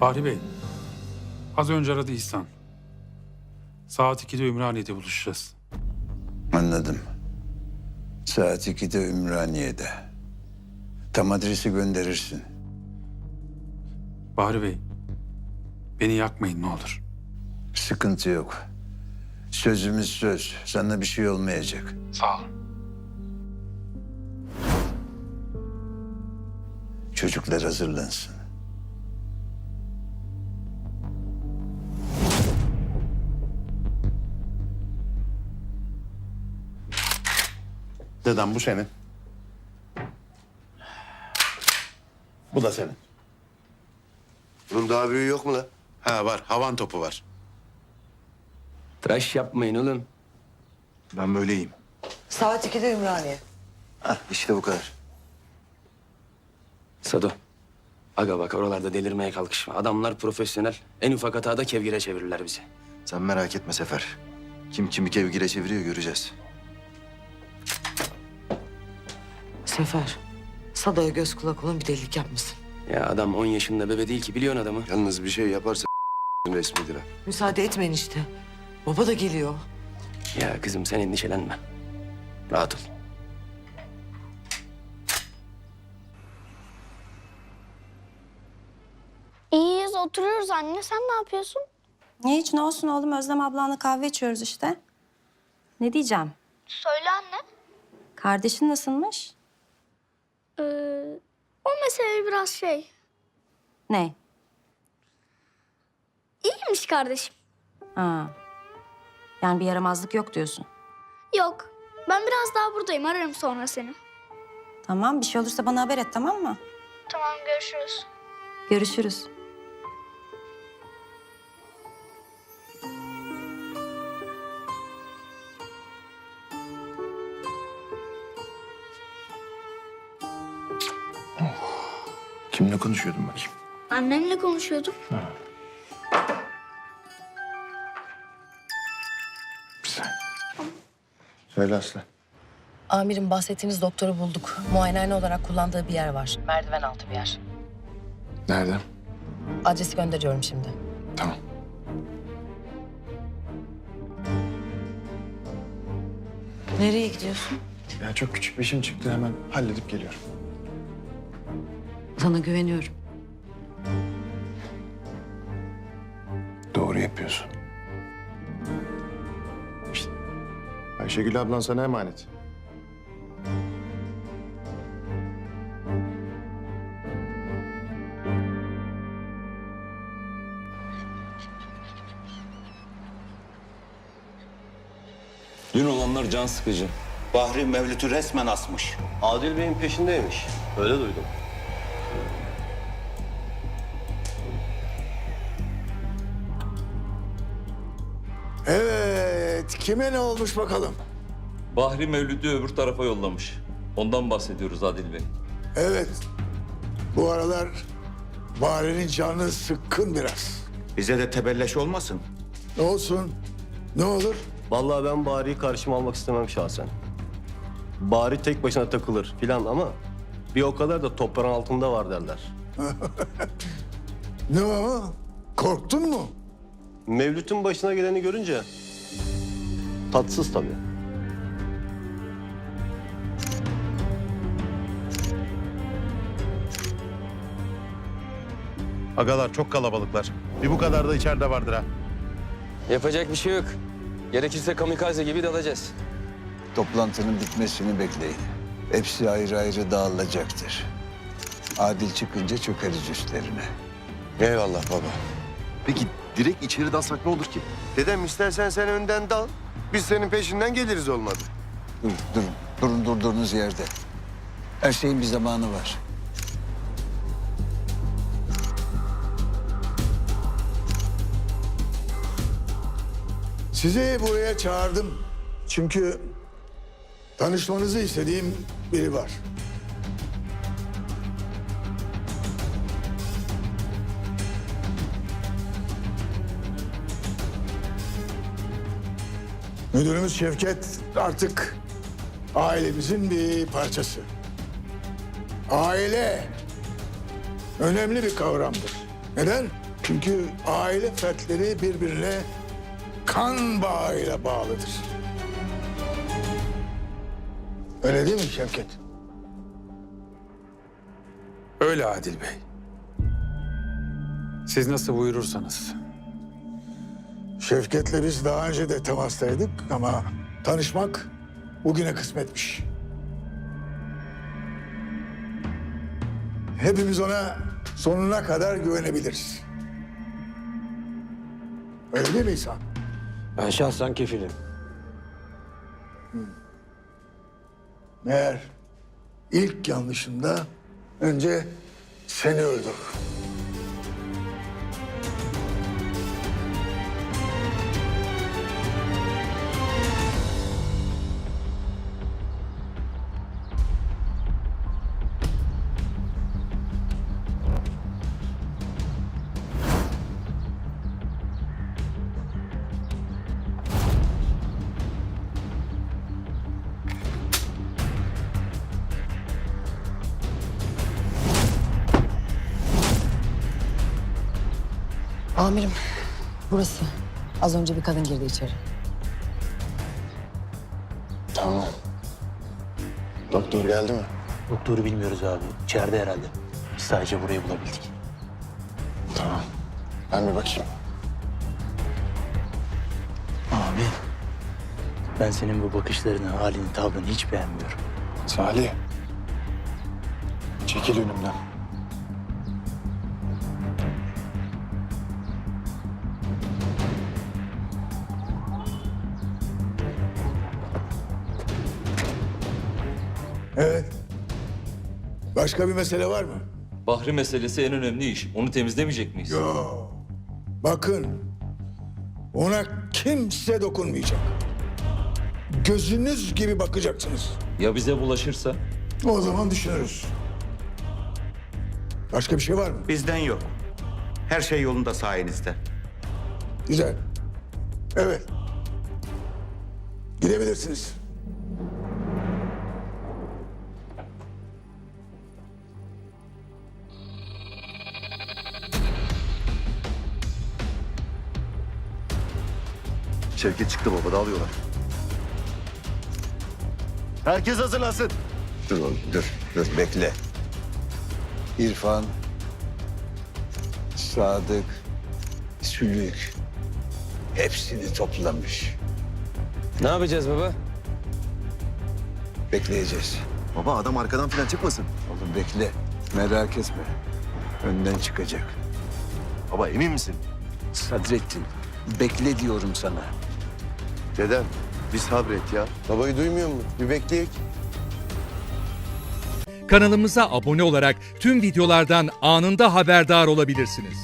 Bahri Bey, az önce aradı İhsan. Saat 2'de Ümraniye'de buluşacağız. Anladım. Saat 2'de Ümraniye'de. Tam adresi gönderirsin. Bahri Bey, beni yakmayın ne olur. Sıkıntı yok. Sözümüz söz. Sana bir şey olmayacak. Sağ olun. Çocuklar hazırlansın. Dedem bu senin. Bu da senin. Bunun daha büyüğü yok mu lan? Ha var, havan topu var. Tıraş yapmayın oğlum. Ben böyleyim. Saat 2'de Ümraniye. Hah işte bu kadar. Sado. Aga bak oralarda delirmeye kalkışma. Adamlar profesyonel. En ufak hatada kevgire çevirirler bizi. Sen merak etme Sefer. Kim kimi kevgire çeviriyor göreceğiz. Sefer, Sado'ya göz kulak olun bir delilik yapmasın. Ya adam 10 yaşında bebe değil ki biliyorsun adamı. Yalnız bir şey yaparsa resmidir ha. Müsaade etmeyin işte. Baba da geliyor. Ya kızım sen endişelenme. Rahat ol. İyiyiz oturuyoruz anne. Sen ne yapıyorsun? Hiç ne olsun oğlum Özlem ablanla kahve içiyoruz işte. Ne diyeceğim? Söyle anne. Kardeşin nasılmış? Ee, o mesele biraz şey. Ne? İyiymiş kardeşim. Ha. Yani bir yaramazlık yok diyorsun. Yok. Ben biraz daha buradayım. Ararım sonra seni. Tamam bir şey olursa bana haber et tamam mı? Tamam görüşürüz. Görüşürüz. Kimle konuşuyordun bakayım? Annemle konuşuyordum. Güzel. Söyle Aslı. Amirim bahsettiğiniz doktoru bulduk. Muayenehane olarak kullandığı bir yer var. Merdiven altı bir yer. Nerede? Adresi gönderiyorum şimdi. Tamam. Nereye gidiyorsun? Ya çok küçük bir işim çıktı hemen halledip geliyorum. Sana güveniyorum. Doğru yapıyorsun. İşte Ayşegül ablan sana emanet. Dün olanlar can sıkıcı. Bahri Mevlüt'ü resmen asmış. Adil Bey'in peşindeymiş. Öyle duydum. Evet, kime ne olmuş bakalım? Bahri Mevlüt'ü öbür tarafa yollamış. Ondan bahsediyoruz Adil Bey. Evet, bu aralar Bahri'nin canı sıkkın biraz. Bize de tebelleş olmasın. Ne olsun, ne olur? Vallahi ben Bari'yi karşıma almak istemem şahsen. Bari tek başına takılır filan ama bir o kadar da toprağın altında var derler. Ne o? Korktun mu? Mevlüt'ün başına geleni görünce tatsız tabii. Agalar çok kalabalıklar. Bir bu kadar da içeride vardır ha. Yapacak bir şey yok. Gerekirse kamikaze gibi dalacağız. Toplantının bitmesini bekleyin. Hepsi ayrı ayrı dağılacaktır. Adil çıkınca çökeriz üstlerine. Eyvallah baba. Peki direkt içeri dalsak ne olur ki? Dedem istersen sen önden dal. Biz senin peşinden geliriz olmadı. Dur, dur, durun durduğunuz yerde. Her şeyin bir zamanı var. Sizi buraya çağırdım. Çünkü tanışmanızı istediğim biri var. Müdürümüz Şevket artık ailemizin bir parçası. Aile önemli bir kavramdır. Neden? Çünkü aile fertleri birbirine kan bağıyla bağlıdır. Öyle değil mi Şevket? Öyle Adil Bey. Siz nasıl buyurursanız. Şevket'le biz daha önce de temastaydık ama tanışmak bugüne kısmetmiş. Hepimiz ona sonuna kadar güvenebiliriz. Öyle değil mi İhsan? Ben şahsen kefilim. Meğer ilk yanlışında önce seni öldür. Amirim burası. Az önce bir kadın girdi içeri. Tamam. Doktor geldi mi? Doktoru bilmiyoruz abi. İçeride herhalde. Biz sadece burayı bulabildik. Tamam. Ben bir bakayım. Abi. Ben senin bu bakışlarını, halini, tavrını hiç beğenmiyorum. Salih. Çekil önümden. Başka bir mesele var mı? Bahri meselesi en önemli iş. Onu temizlemeyecek miyiz? Yo. Bakın. Ona kimse dokunmayacak. Gözünüz gibi bakacaksınız. Ya bize bulaşırsa? O zaman düşünürüz. Başka bir şey var mı? Bizden yok. Her şey yolunda sayenizde. Güzel. Evet. Gidebilirsiniz. Şevket çıktı baba dağılıyorlar. Herkes hazırlansın. Dur oğlum dur. Dur bekle. İrfan, Sadık, Sülük hepsini toplamış. Ne yapacağız baba? Bekleyeceğiz. Baba adam arkadan falan çıkmasın. Oğlum bekle. Merak etme. Önden çıkacak. Baba emin misin? Sadrettin, bekle diyorum sana. Dedem bir sabret ya. Babayı duymuyor mu? Bir bekleyek. Kanalımıza abone olarak tüm videolardan anında haberdar olabilirsiniz.